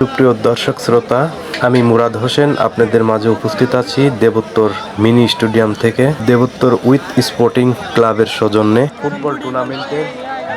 সুপ্রিয় দর্শক শ্রোতা, আমি মুরাদ হোসেন, আপনাদের মাঝে উপস্থিত আছি দেবোত্তর মিনি স্টেডিয়াম থেকে, দেবোত্তর উইথ স্পোর্টিং ক্লাবের সৌজন্যে। ফুটবল টুর্নামেন্টের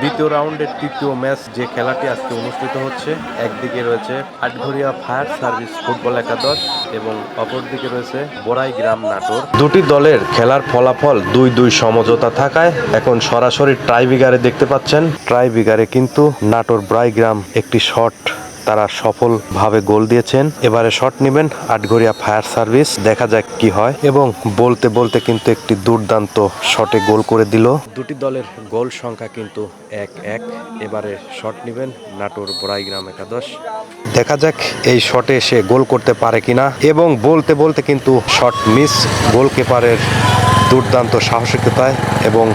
দ্বিতীয় রাউন্ডের তৃতীয় ম্যাচ যে খেলাটি আজকে অনুষ্ঠিত হচ্ছে, একদিকে রয়েছে আটঘরিয়া ফায়ার সার্ভিস ফুটবল একাদশ এবং অপরদিকে রয়েছে বড়াই গ্রাম নাটোর। দুটি দলের খেলার ফলাফল দুই দুই সমঝোতা থাকায় এখন সরাসরি ট্রাইবিগারে দেখতে পাচ্ছেন। ট্রাইবিগারে কিন্তু নাটোর ব্রাইগ্রাম একটি শট। তারা সফলভাবে গোল দিয়েছেন। এবারে শট নেবেন আটঘরিয়া ফায়ার সার্ভিস। দেখা যাক কি হয়। এবং বলতে বলতে কিন্তু একটি দুর্দান্ত শটে গোল করে দিল। দুটি দলের গোল সংখ্যা কিন্তু এক এক। এবারে শট নেবেন নাটোর বড়াইগ্রাম একাদশ। দেখা যাক এই শটে সে গোল করতে পারে কিনা। এবং বলতে বলতে কিন্তু শট মিস গোলকিপারের দুর্দান্ত সাহসিকতায় এবং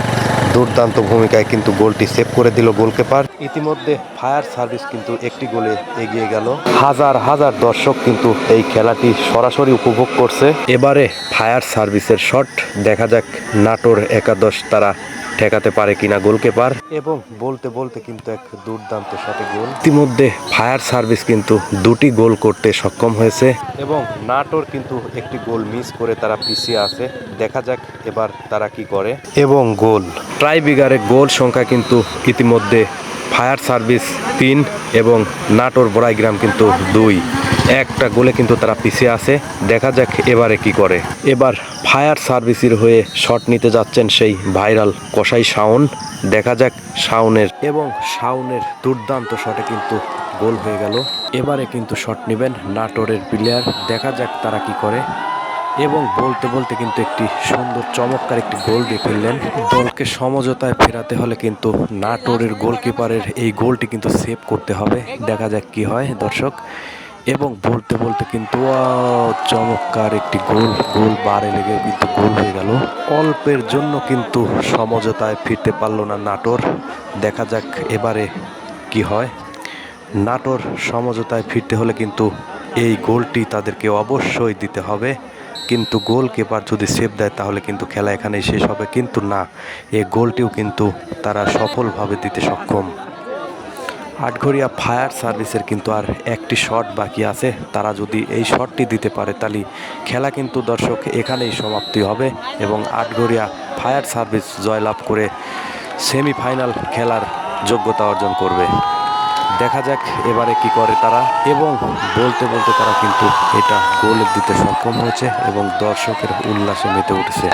দুর্দান্ত ভূমিকায় কিন্তু গোলটি সেভ করে দিল গোলকিপার। ইতিমধ্যে ফায়ার সার্ভিস কিন্তু একটি গোলে এগিয়ে গেল। হাজার হাজার দর্শক কিন্তু এই খেলাটি সরাসরি উপভোগ করছে। এবারে ফায়ার সার্ভিসের শট, দেখা যাক নাটোর একাদশ তারা ঠেকাতে পারে কিনা গোলকিপার। এবং বলতে বলতে কিন্তু এক দুর্দান্ত শটে গোল। ইতিমধ্যে ফায়ার সার্ভিস কিন্তু দুটি গোল করতে সক্ষম হয়েছে। এবং নাটোর কিন্তু একটি গোল মিস করে তারা পিছিয়ে আছে। দেখা যাক এবার তারা কি করে। এবং গোল ট্রাইবিগারে গোল সংখ্যা কিন্তু ইতিমধ্যে ফায়ার সার্ভিস তিন এবং নাটোর বড়াইগ্রাম কিন্তু দুই। একটা গোলে কিন্তু তারা পিছিয়ে আছে। দেখা যাক এবারে কি করে। এবার ফায়ার সার্ভিসের হয়ে শট নিতে যাচ্ছেন সেই ভাইরাল কসাই শাওন। দেখা যাক শাওনের এবং শাওনের দুর্দান্ত শটে কিন্তু গোল হয়ে গেল। এবারে কিন্তু শট নেবেন নাটোরের প্লেয়ার দেখা যাক তারা কি করে। এবং বলতে বলতে কিন্তু একটি সুন্দর, চমৎকার একটি গোল দিয়ে ফেললেন। দলকে সমঝোতায় ফেরাতে হলে কিন্তু নাটোরের গোলকিপারের এই গোলটি কিন্তু সেভ করতে হবে। দেখা যাক কি হয়, দর্শক। এবং বলতে বলতে কিন্তু চমৎকার একটি গোল গোল বারে লেগে কিন্তু গোল হয়ে গেল। অল্পের জন্য কিন্তু সমঝোতায় ফিরতে পারল না নাটোর। দেখা যাক এবারে কি হয়। নাটোর সমঝোতায় ফিরতে হলে কিন্তু এই গোলটি তাদেরকে অবশ্যই দিতে হবে। কিন্তু গোলকিপার যদি সেভ দেয়, তাহলে কিন্তু খেলা এখানেই শেষ হবে। কিন্তু না এই গোলটিও কিন্তু তারা সফলভাবে দিতে সক্ষম। আটঘরিয়া ফায়ার সার্ভিসের কিন্তু আর একটি শট বাকি আছে। তারা যদি এই শটটি দিতে পারে, তাহলে খেলা কিন্তু দর্শক এখানেই সমাপ্তি হবে এবং আটঘরিয়া ফায়ার সার্ভিস জয়লাভ করে সেমিফাইনাল খেলার যোগ্যতা অর্জন করবে। দেখা যাক এবারে কি করে তারা। এবং বলতে বলতে তারা কিন্তু এটা গোল দিতে সক্ষম হয়েছে এবং দর্শকের উল্লাসে মেতে উঠেছে।